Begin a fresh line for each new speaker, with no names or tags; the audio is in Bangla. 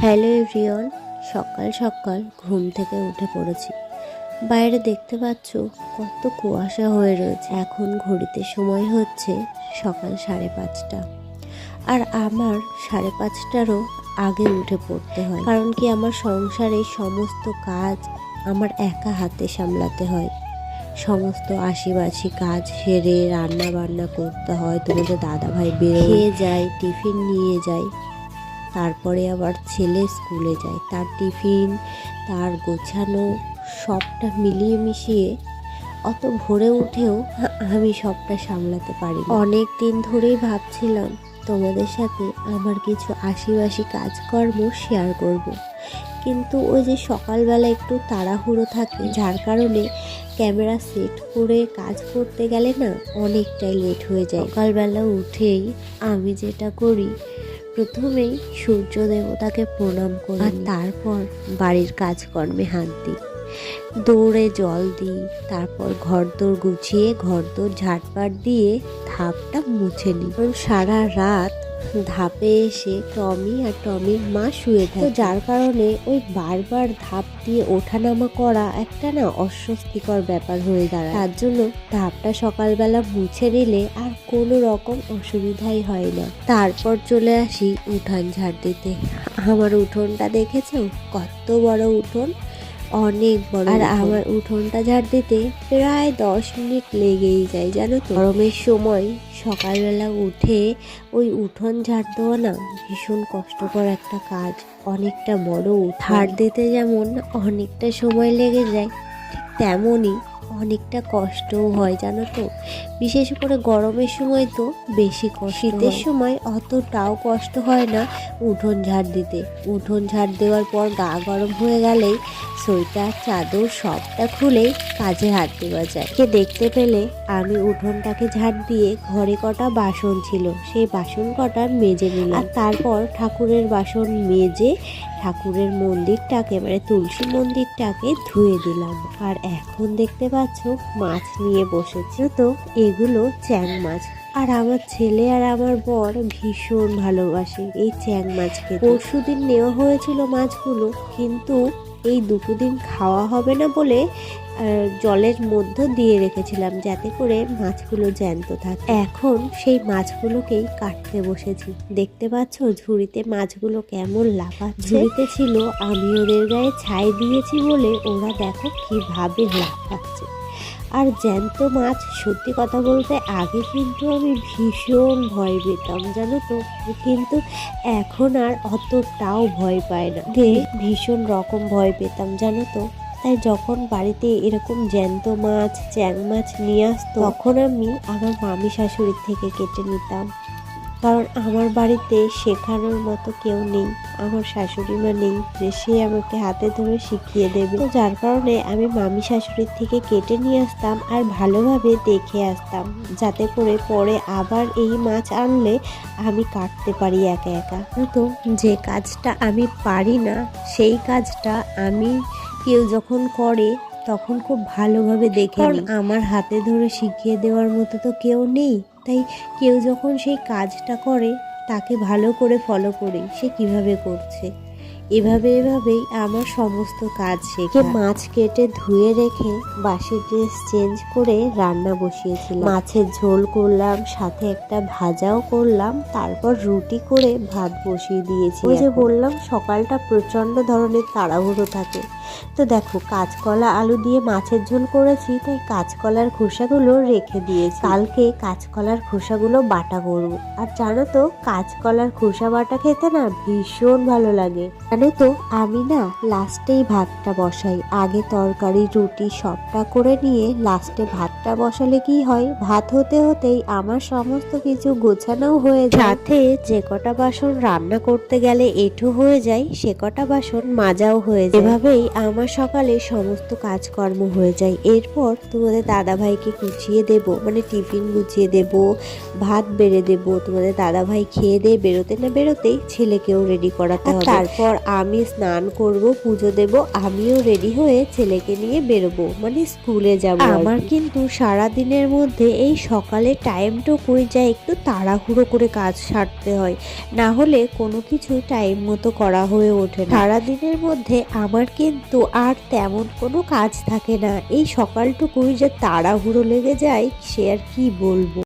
হ্যালো এভরিওয়ান, সকাল সকাল ঘুম থেকে উঠে পড়েছি। বাইরে দেখতে পাচ্ছ কত কুয়াশা হয়ে রয়েছে। এখন ঘড়িতে সময় হচ্ছে সকাল সাড়ে পাঁচটা। আর আমার সাড়ে পাঁচটারও আগে উঠে পড়তে হয়। কারণ কি আমার সংসারে সমস্ত কাজ আমার একা হাতে সামলাতে হয়। সমস্ত আশিবাসি কাজ সেরে রান্না বান্না করতে হয়। তোমাদের দাদা ভাই বেরিয়ে যায়, টিফিন নিয়ে যায়। তারপরে আবার ছেলে স্কুলে যায়। তার টিফিন, তার গোছানো, সবটা মিলিয়ে মিশিয়ে অত ভোরে উঠেও আমি সবটা সামলাতে পারি অনেক দিন ধরেই ভাবছিলাম, তোমাদের সাথে আমার কিছু আশিবাসি কাজকর্ম শেয়ার করব। কিন্তু ওই যে সকালবেলা একটু তাড়াহুড়ো থাকে, যার কারণে ক্যামেরা সেট করে কাজ করতে গেলে না অনেকটাই লেট হয়ে যায়। সকালবেলা উঠেই আমি যেটা করি প্রথমেই সূর্য দেবতাকে প্রণাম করি আর তারপর বাড়ির কাজকর্মে হাত দিই দৌড়ে জল দিই তারপর ঘর ঘরদোর গুছিয়ে ঘর ঘরদোর ঝাটপাট দিয়ে ধাপটা মুছে নিই কারণ সারা রাত ধাপে এসে টমি আর টমির মা শুয়ে থাকে। তো যার কারণে ওই বারবার ধাপ দিয়ে ওঠানামা করা একটা না অস্বস্তিকর ব্যাপার হয়ে দাঁড়ায়। তার জন্য ধাপটা সকালবেলা মুছে নিলে আর কোনো রকম অসুবিধাই হয় না। তারপর চলে আসি উঠান ঝাড় দিতে। আমার উঠোনটা দেখেছ? কত বড় উঠোন। অনেক বড় আর আমার উঠোনটা ঝাড় দিতে প্রায় দশ মিনিট লেগেই যায় জানো তো? গরমের সময় সকালবেলা উঠে ওই উঠোন ঝাড় দেওয়া না ভীষণ কষ্টকর একটা কাজ অনেকটা বড় ঝাড় দিতে যেমন অনেকটা সময় লেগে যায় ঠিক তেমনই অনেকটা কষ্টও হয় জানো তো? বিশেষ করে গরমের সময় তো বেশি কষ্ট শীতের সময় অতটাও কষ্ট হয় না উঠোন ঝাড় দিতে। উঠোন ঝাড় দেওয়ার পর গা গরম হয়ে গেলেই সোয়েটার চাদর সবটা খুলেই কাজে হাত দেওয়া যায়। কে দেখতে পেলে আমি উঠোনটাকে ঝাড় দিয়ে ঘরে কটা বাসন ছিল, সেই বাসন কটা মেজে নিলাম। আর তারপর ঠাকুরের বাসন মেজে ঠাকুরের মন্দিরটাকে মানে তুলসী মন্দিরটাকে ধুয়ে দিলাম। আর এখন দেখতে পাচ্ছ মাছ নিয়ে বসেছে তো, এগুলো চ্যাং মাছ। আর আমার ছেলে আর আমার বর ভীষণ ভালোবাসে এই চ্যাং মাছকে পরশু দিন নেওয়া হয়েছিল মাছগুলো, কিন্তু এই দুটো দিন খাওয়া হবে না বলে জলের মধ্যে দিয়ে রেখেছিলাম যাতে করে মাছগুলো জ্যান্ত থাকে। এখন সেই মাছগুলোকেই কাটতে বসেছি। দেখতে পাচ্ছ ঝুড়িতে মাছগুলো কেমন লাফা ঝুড়িতে ছিল আমি ওদের গায়ে ছাই দিয়েছি বলে ওরা দেখো কীভাবে লাফাচ্ছে। আর জ্যান্ত মাছ সত্যি কথা বলতে আগে কিন্তু আমি ভীষণ ভয় পেতাম, জানো তো? কিন্তু এখন আর অতটাও ভয় পায় না। ভীষণ রকম ভয় পেতাম, জানো তো? তাই যখন বাড়িতে এরকম জ্যান্ত মাছ, চ্যাং মাছ নিয়ে আসতো, তখন আমি আমার মামি শাশুড়ির থেকে কেটে নিতাম। কারণ আমার বাড়িতে শেখানোর মতো কেউ নেই আমার শাশুড়ি মা নেই যে সে আমাকে হাতে ধরে শিখিয়ে দেবে। তো যার কারণে আমি মামি শাশুড়ির থেকে কেটে নিয়ে আসতাম আর ভালোভাবে দেখে আসতাম যাতে করে পরে আবার এই মাছ আনলে আমি কাটতে পারি একা একা। তো যে কাজটা আমি পারি না সেই কাজটা আমি কেউ যখন করে তখন খুব ভালোভাবে দেখে আমার হাতে ধরে শিখিয়ে দেওয়ার মতো তো কেউ নেই। তাই কেউ যখন সেই কাজটা করে তাকে ভালো করে ফলো করি সে কীভাবে করছে? এভাবে এভাবেই আমার সমস্ত কাজ শেখে। মাছ কেটে ধুয়ে রেখে বাসি ড্রেস চেঞ্জ করে রান্না বসিয়েছিলাম। মাছের ঝোল করলাম সাথে একটা ভাজাও করলাম তারপর রুটি করে ভাত বসিয়ে দিয়েছি ওই যে বললাম সকালটা প্রচণ্ড ধরনের তাড়াহুড়ো থাকে। তো দেখো, কাঁচকলা আলু দিয়ে মাছের ঝোল করেছি, তাই কাঁচকলার খোসাগুলো রেখে দিয়েছি। কালকে কাঁচকলার খোসাগুলো বাটা করব। আর জানো তো, কাঁচকলার খোসা বাটা খেতে না ভীষণ ভালো লাগে। জানো তো, আমি না লাস্টেই ভাতটা বসাই। আগে তরকারি, রুটি সবটা করে নিয়ে লাস্টে ভাতটা বসালে কি হয়? ভাত হতে হতেই আমার সমস্ত কিছু গোছানোও হয়ে যায়। সাথে যে কটা বাসন রান্না করতে গেলে এঁঠো হয়ে যায়, সে কটা বাসন মাজাও হয়ে যায়। এভাবেই আমার সকালে সমস্ত কাজকর্ম হয়ে যায়। এরপর তোমাদের দাদাভাইকে গুছিয়ে দেব মানে টিফিন গুছিয়ে দেব ভাত বেড়ে দেব তোমাদের দাদাভাই খেয়ে দিয়ে বেরোতে না বেরোতেই ছেলেকেও রেডি করাতে হবে। তারপর আমি স্নান করব পুজো দেব আমিও রেডি হয়ে ছেলেকে নিয়ে বেরোবো মানে স্কুলে যাব আমার কিন্তু সারা দিনের মধ্যে এই সকালে টাইমটুকুই যা একটু তাড়াহুড়ো করে কাজ সারতে হয় না হলে কোনো কিছু টাইম মতো করা হয়ে ওঠে না। সারাদিনের মধ্যে আমার কিন্তু আর তেমন কোনো কাজ থাকে না। এই সকালটুকুই যে তাড়াহুড়ো লেগে যায়, সে আর কি বলব?